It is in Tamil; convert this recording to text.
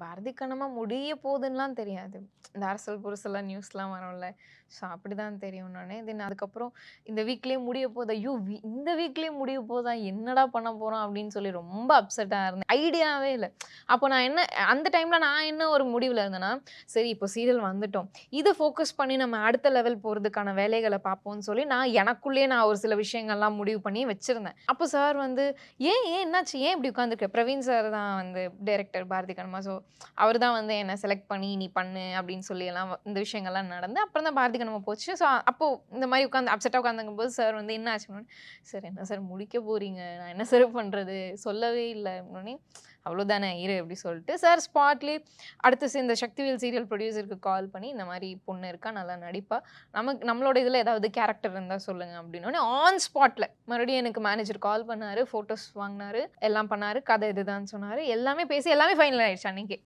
பாரதி கண்ணம்மா முடிய போகுதுன்னெலாம் தெரியாது. இந்த அரசல் புரசல்லாம் நியூஸ்லாம் வரும்ல. ஸோ அப்படிதான் தெரியும் நானு. தென் அதுக்கப்புறம் இந்த வீக்லேயே முடிய போதா ஐயோ! இந்த வீக்லேயே முடிய போதா? என்னடா பண்ண போகிறோம் அப்படின்னு சொல்லி ரொம்ப அப்செட்டாக இருந்தேன். ஐடியாவே இல்லை அப்போ நான் என்ன அந்த டைமில் நான் என்ன ஒரு முடிவில் இருந்தேன்னா, சரி இப்போ சீரியல் வந்துட்டோம். இதை ஃபோக்கஸ் பண்ணி நம்ம அடுத்த லெவல் போகிறதுக்கான வேலைகளை பார்ப்போம்னு சொல்லி நான் எனக்குள்ளேயே நான் ஒரு சில விஷயங்கள்லாம் முடிவு பண்ணி வச்சுருந்தேன் அப்போ சார் வந்து, "ஏன் ஏன் என்னாச்சு? ஏன் இப்படி உட்காந்துருக்க?" பிரவீன் சார் தான் வந்து டைரக்டர் பாரதி கண்ணம்மா. ஸோ அவர் தான் வந்து என்னை செலக்ட் பண்ணி, "நீ பண்ணு" அப்படின்னு சொல்லி எல்லாம் இந்த விஷயங்கள்லாம் நடந்து, அப்புறம் தான் பாரதி கண்ணம்மா போச்சு. ஸோ அப்போ இந்த மாதிரி உட்காந்து அப்செட்டா உட்காந்துருக்கும்போது சார் வந்து என்ன ஆச்சுன்னோனே, "சார் என்ன சார் முடிக்க போறீங்க? நான் என்ன சார் பண்றது? சொல்லவே இல்லை "அவ்வளோதானே இரு" அப்படி சொல்லிட்டு சார் ஸ்பாட்லயே அடுத்து இந்த சக்திவேல் சீரியல் ப்ரொடியூசருக்கு கால் பண்ணி, "இந்த மாதிரி பொண்ணு இருக்கா, நல்லா நடிப்பா. நமக்கு நம்மளோட இதில் ஏதாவது கேரக்டர் இருந்தால் சொல்லுங்க." அப்படின்னோனே ஆன் ஸ்பாட்ல மறுபடியும் எனக்கு மேனேஜர் கால் பண்ணாரு, ஃபோட்டோஸ் வாங்கினாரு எல்லாம் பண்ணாரு. கதை இதுதான் சொன்னாரு. எல்லாமே பேசி எல்லாமே ஃபைனல் ஆயிடுச்சு அன்னைக்கு